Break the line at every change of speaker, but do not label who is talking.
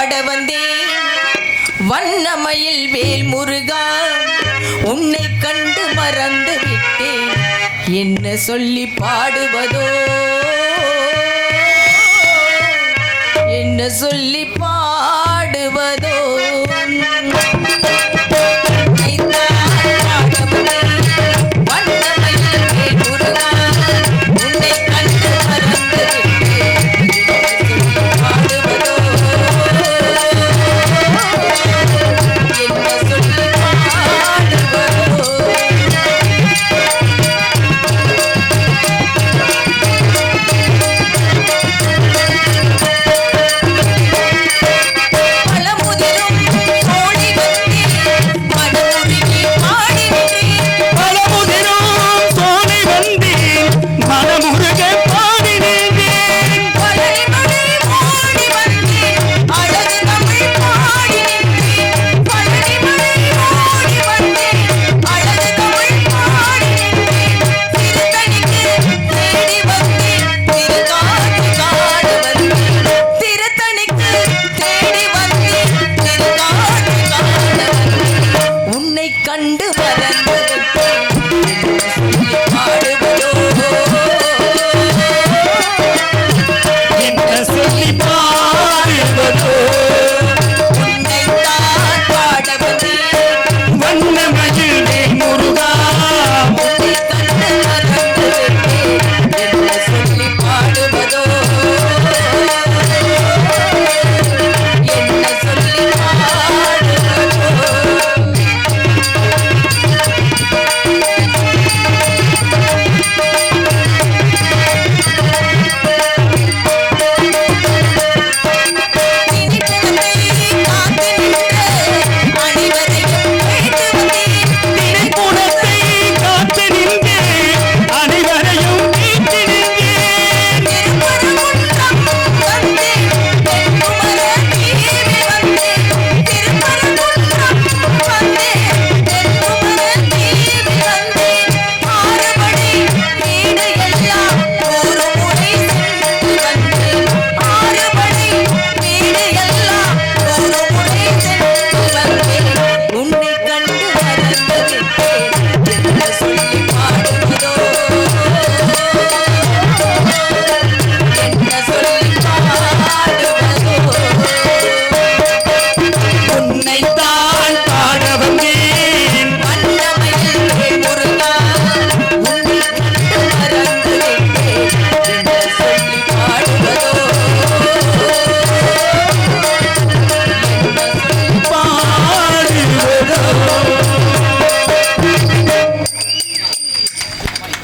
பாட வந்தேன் வண்ணமயில் வேல் முருகா உன்னை கண்டு மறந்து விட்டேன். என்ன சொல்லி பாடுவதோ? என்ன சொல்லி